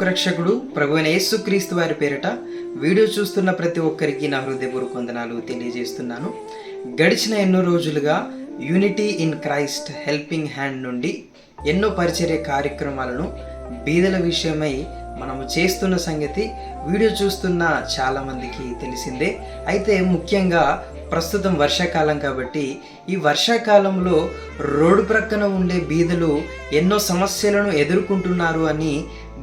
లోకరక్షకుడు ప్రభువైన యేసుక్రీస్తు వారి పేరిట వీడియో చూస్తున్న ప్రతి ఒక్కరికి నా హృదయపూర్వక వందనాలు తెలియజేస్తున్నాను. గడిచిన ఎన్నో రోజులుగా unity in Christ helping hand నుండి ఎన్నో పరిచర్య కార్యక్రమాలను బీదల విషయమై మనము చేస్తున్న సంగతి వీడియో చూస్తున్న చాలామందికి తెలిసిందే. అయితే ముఖ్యంగా ప్రస్తుతం వర్షాకాలం కాబట్టి ఈ వర్షాకాలంలో రోడ్డు ప్రక్కన ఉండే బీదలు ఎన్నో సమస్యలను ఎదుర్కొంటున్నారు అని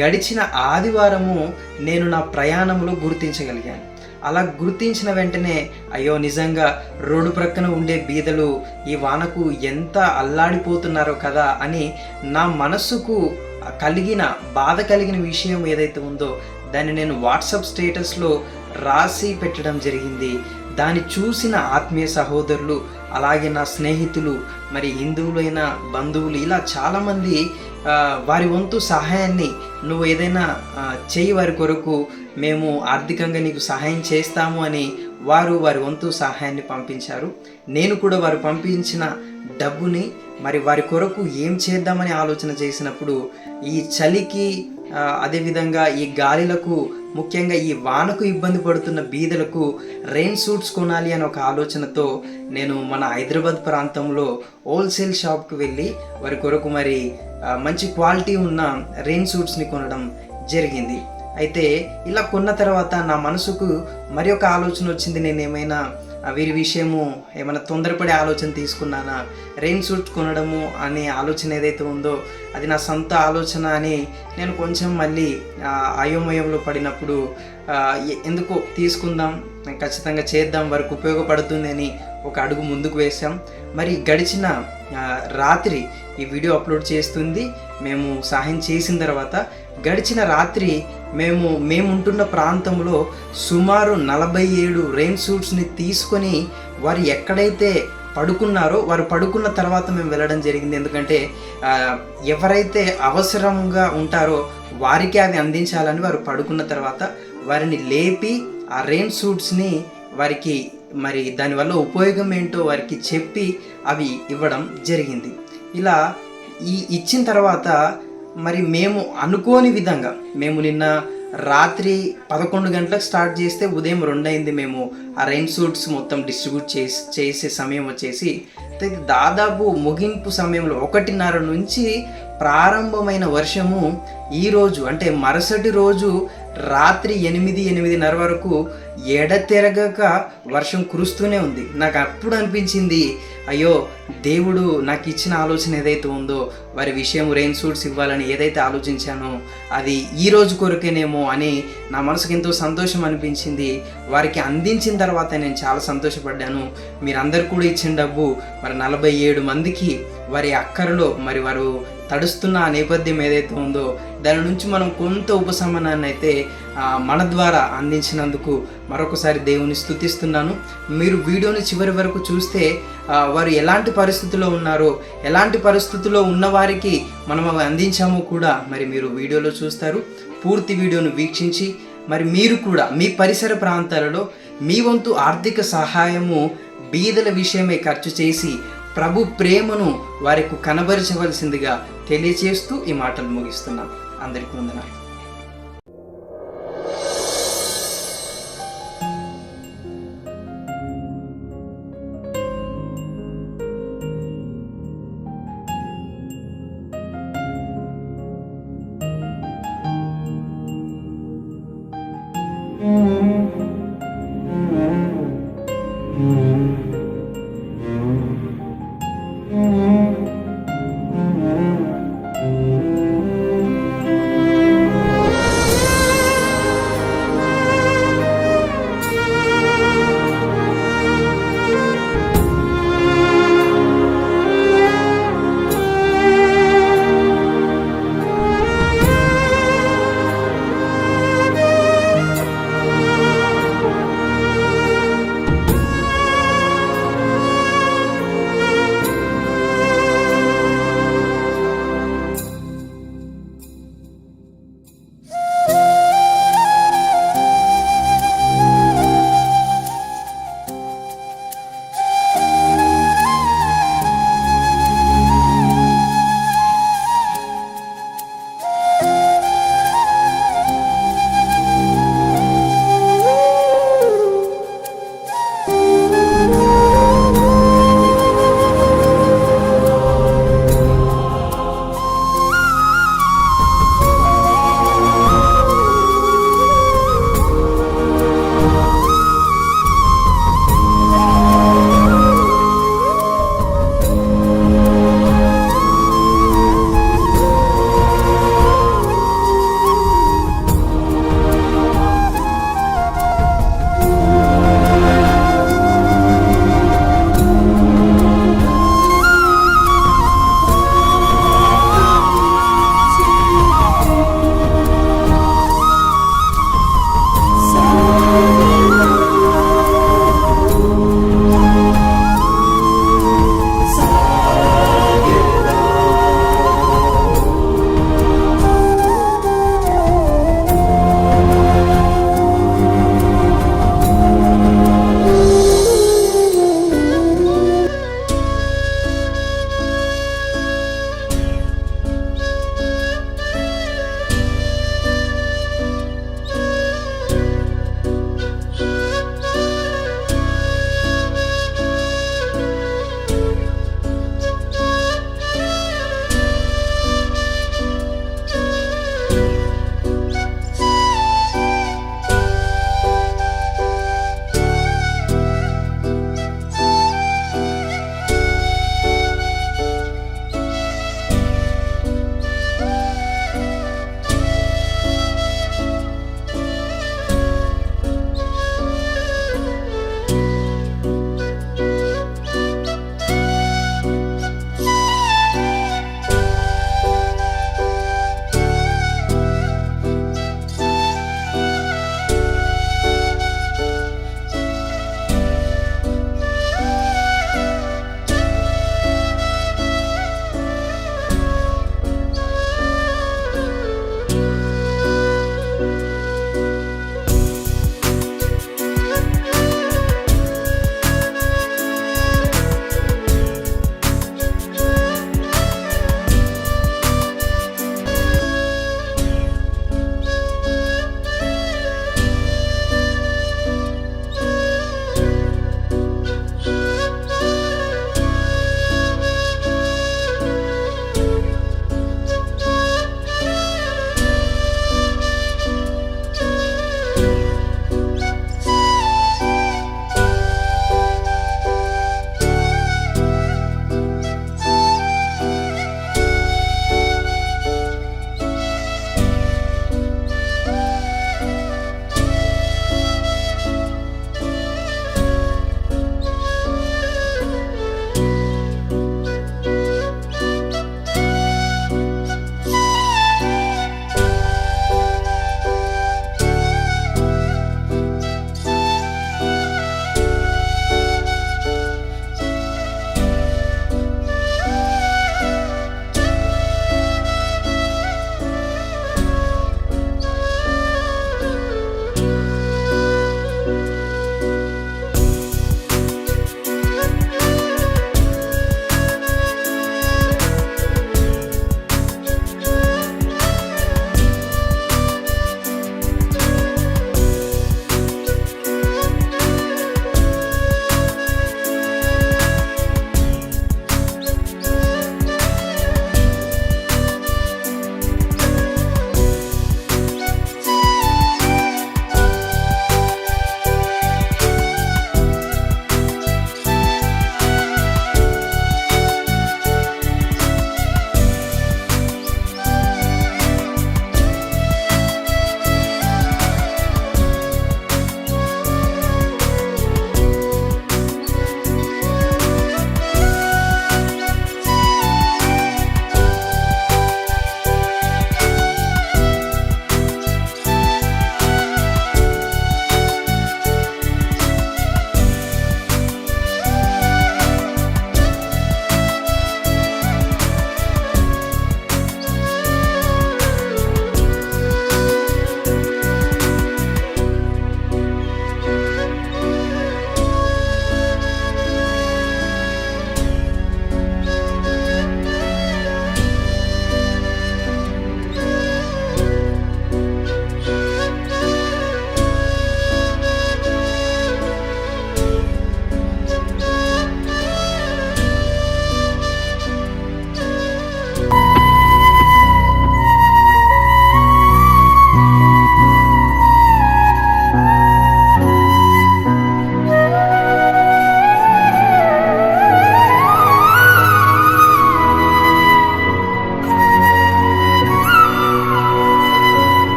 గడిచిన ఆదివారము నేను నా ప్రయాణంలో గుర్తించగలిగాను. అలా గుర్తించిన వెంటనే అయ్యో నిజంగా రోడ్డు ప్రక్కన ఉండే బీదలు ఈ వానకు ఎంత అల్లాడిపోతున్నారో కదా అని నా మనస్సుకు కలిగిన బాధ కలిగిన విషయం ఏదైతే ఉందో దాన్ని నేను వాట్సాప్ స్టేటస్లో రాసి పెట్టడం జరిగింది. దాన్ని చూసిన ఆత్మీయ సహోదరులు అలాగే నా స్నేహితులు మరి హిందువులైన బంధువులు ఇలా చాలామంది వారి వంతు సహాయాన్ని నువ్వు ఏదైనా చేయి వారి కొరకు మేము ఆర్థికంగా నీకు సహాయం చేస్తాము అని వారు వారి వంతు సహాయాన్ని పంపించారు. నేను కూడా వారు పంపించిన డబ్బుని మరి వారి కొరకు ఏం చేద్దామని ఆలోచన చేసినప్పుడు ఈ చలికి అదేవిధంగా ఈ గాలిలకు ముఖ్యంగా ఈ వానకు ఇబ్బంది పడుతున్న బీదలకు రెయిన్ సూట్స్ కొనాలి అనే ఒక ఆలోచనతో నేను మన హైదరాబాద్ ప్రాంతంలో హోల్సేల్ షాప్కి వెళ్ళి వారి కొరకు మరి మంచి క్వాలిటీ ఉన్న రెయిన్ సూట్స్ని కొనడం జరిగింది. అయితే ఇలా కొన్న తర్వాత నా మనసుకు మరి ఒక ఆలోచన వచ్చింది. నేను ఏమైనా వీరి విషయము ఏమైనా తొందరపడే ఆలోచన తీసుకున్నానా? రెయిన్ సూట్ కొనడము అనే ఆలోచన ఏదైతే ఉందో అది నా సొంత ఆలోచన అని నేను కొంచెం మళ్ళీ అయోమయంలో పడినప్పుడు ఎందుకు తీసుకుందాం ఖచ్చితంగా చేద్దాం వరకు ఉపయోగపడుతుంది అని ఒక అడుగు ముందుకు వేసాం మరి గడిచిన రాత్రి ఈ వీడియో అప్లోడ్ చేస్తుంది. మేము సహాయం చేసిన తర్వాత గడిచిన రాత్రి మేము మేముంటున్న ప్రాంతంలో సుమారు నలభై ఏడు రెయిన్ సూట్స్ని తీసుకొని వారు ఎక్కడైతే పడుకున్నారో వారు పడుకున్న తర్వాత మేము వెళ్ళడం జరిగింది. ఎందుకంటే ఎవరైతే అవసరంగా ఉంటారో వారికి అవి అందించాలని వారు పడుకున్న తర్వాత వారిని లేపి ఆ రెయిన్ సూట్స్ని వారికి మరి దానివల్ల ఉపయోగం ఏంటో వారికి చెప్పి అవి ఇవ్వడం జరిగింది. ఇలా ఈ ఇచ్చిన తర్వాత మరి మేము అనుకోని విధంగా మేము నిన్న రాత్రి పదకొండు గంటలకు స్టార్ట్ చేస్తే ఉదయం రెండైంది మేము ఆ రెయిన్ సూట్స్ మొత్తం డిస్ట్రిబ్యూట్ చేసి చేసే సమయం వచ్చేసి దాదాపు ముగింపు సమయంలో ఒకటిన్నర నుంచి ప్రారంభమైన వర్షము ఈ రోజు అంటే మరుసటి రోజు రాత్రి ఎనిమిది ఎనిమిదిన్నర వరకు ఎడతెరగక వర్షం కురుస్తూనే ఉంది. నాకు అప్పుడు అనిపించింది అయ్యో దేవుడు నాకు ఇచ్చిన ఆలోచన ఏదైతే ఉందో వారి విషయం రెయిన్ సూట్స్ ఇవ్వాలని ఏదైతే ఆలోచించానో అది ఈ రోజు కొరకేనేమో అని నా మనసుకు ఎంతో సంతోషం అనిపించింది. వారికి అందించిన తర్వాత నేను చాలా సంతోషపడ్డాను. మీరందరు కూడా ఇచ్చిన డబ్బు మరి నలభై ఏడు మందికి వారి అక్కరలో మరి వారు తడుస్తున్న ఆ నేపథ్యం ఏదైతే ఉందో దాని నుంచి మనం కొంత ఉపశమనాన్ని అయితే మన ద్వారా అందించినందుకు మరొకసారి దేవుని స్థుతిస్తున్నాను. మీరు వీడియోని చివరి వరకు చూస్తే వారు ఎలాంటి పరిస్థితుల్లో ఉన్నారో ఎలాంటి పరిస్థితుల్లో ఉన్నవారికి మనం అవి అందించామో కూడా మరి మీరు వీడియోలో చూస్తారు. పూర్తి వీడియోను వీక్షించి మరి మీరు కూడా మీ పరిసర ప్రాంతాలలో మీ వంతు ఆర్థిక సహాయము బీదల విషయమే ఖర్చు చేసి ప్రభు ప్రేమను వారికి కనబరచవలసిందిగా తెలియచేస్తూ ఈ మాటలు ముగిస్తున్నాం అందరికీ ముందు Mm-hmm.